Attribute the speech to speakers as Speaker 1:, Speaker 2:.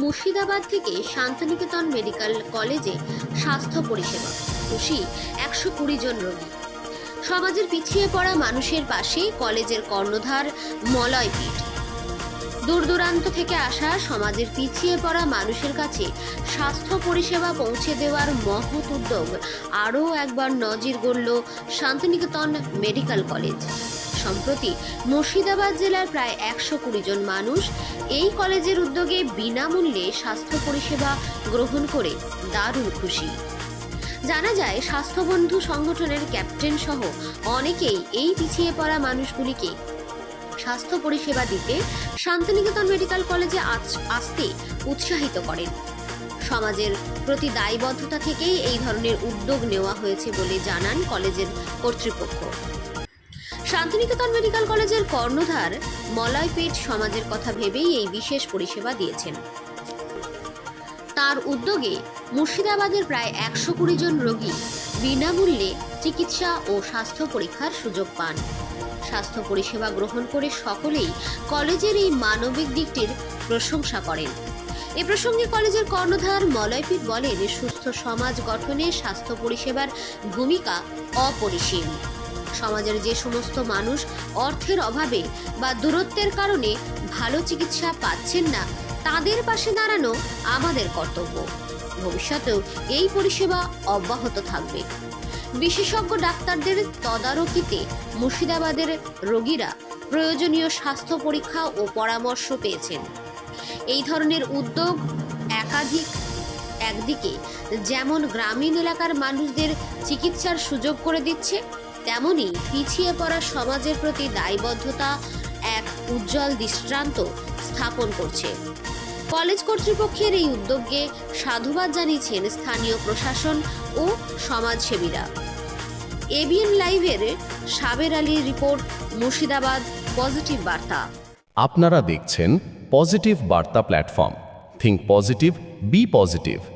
Speaker 1: মুর্শিদাবাদ থেকে শান্তিনিকেতন মেডিকেল কলেজে স্বাস্থ্য পরিষেবা। খুশি একশো কুড়ি জন রোগী। সমাজের পিছিয়ে পড়া মানুষের পাশে কলেজের কর্ণধার মলয়পীঠ দূর দূরান্ত থেকে আসা সমাজের পিছিয়ে পড়া মানুষের কাছে স্বাস্থ্য পরিষেবা পৌঁছে দেওয়ার মহৎ উদ্যোগ আরও একবার নজির গড়ল শান্তিনিকেতন মেডিকেল কলেজ। সম্প্রতি মুর্শিদাবাদ জেলার প্রায় একশো কুড়ি জন মানুষ এই কলেজের উদ্যোগে বিনামূল্যে স্বাস্থ্য পরিষেবা গ্রহণ করে দারুণ খুশি। জানা যায়, স্বাস্থ্যবন্ধু সংগঠনের ক্যাপ্টেন সহ অনেকেই এই পিছিয়ে পড়া মানুষগুলিকে স্বাস্থ্য পরিষেবা দিতে শান্তিনিকেতন মেডিকেল কলেজে আসতে উৎসাহিত করেন। সমাজের প্রতি দায়বদ্ধতা থেকেই এই ধরনের উদ্যোগ নেওয়া হয়েছে বলে জানান কলেজের কর্তৃপক্ষ। শান্তিনিকেতন মেডিকেল কলেজের কর্ণধার মলয়পীঠ সমাজের কথা ভেবেই এই বিশেষ পরিষেবা দিয়েছেন। তার উদ্যোগে মুর্শিদাবাদের প্রায় একশো কুড়ি জন রোগী বিনামূল্যে চিকিৎসা ও স্বাস্থ্য পরীক্ষার সুযোগ পান। স্বাস্থ্য পরিষেবা গ্রহণ করে সকলেই কলেজের এই মানবিক দিকটির প্রশংসা করেন। এ প্রসঙ্গে কলেজের কর্ণধার মলয়পীঠ বলেন, সুস্থ সমাজ গঠনে স্বাস্থ্য পরিষেবার ভূমিকা অপরিসীম। সমাজের যে সমস্ত মানুষ অর্থের অভাবে বা দূরত্বের কারণে ভালো চিকিৎসা পাচ্ছেন না, তাদের পাশে দাঁড়ানো আমাদের কর্তব্য। ভবিষ্যতেও এই পরিষেবা অব্যাহত থাকবে। বিশেষজ্ঞ ডাক্তারদের তদারকিতে মুর্শিদাবাদের রোগীরা প্রয়োজনীয় স্বাস্থ্য পরীক্ষা ও পরামর্শ পেয়েছেন। এই ধরনের উদ্যোগ একাধিক, একদিকে যেমন গ্রামীণ এলাকার মানুষদের চিকিৎসার সুযোগ করে দিচ্ছে তেমনি পিছিয়ে পড়া সমাজের প্রতি দায়বদ্ধতা এক উজ্জ্বল দৃষ্টান্ত স্থাপন করছে। কলেজ কর্তৃপক্ষের এই উদ্যোগকে সাধুবাদ জানিয়েছেন স্থানীয় প্রশাসন ও সমাজসেবীরা। এবিএন লাইভের সাবের আলীর রিপোর্ট, মুর্শিদাবাদ, পজিটিভ বার্তা।
Speaker 2: আপনারা দেখছেন পজিটিভ বার্তা platform. Think positive, be positive.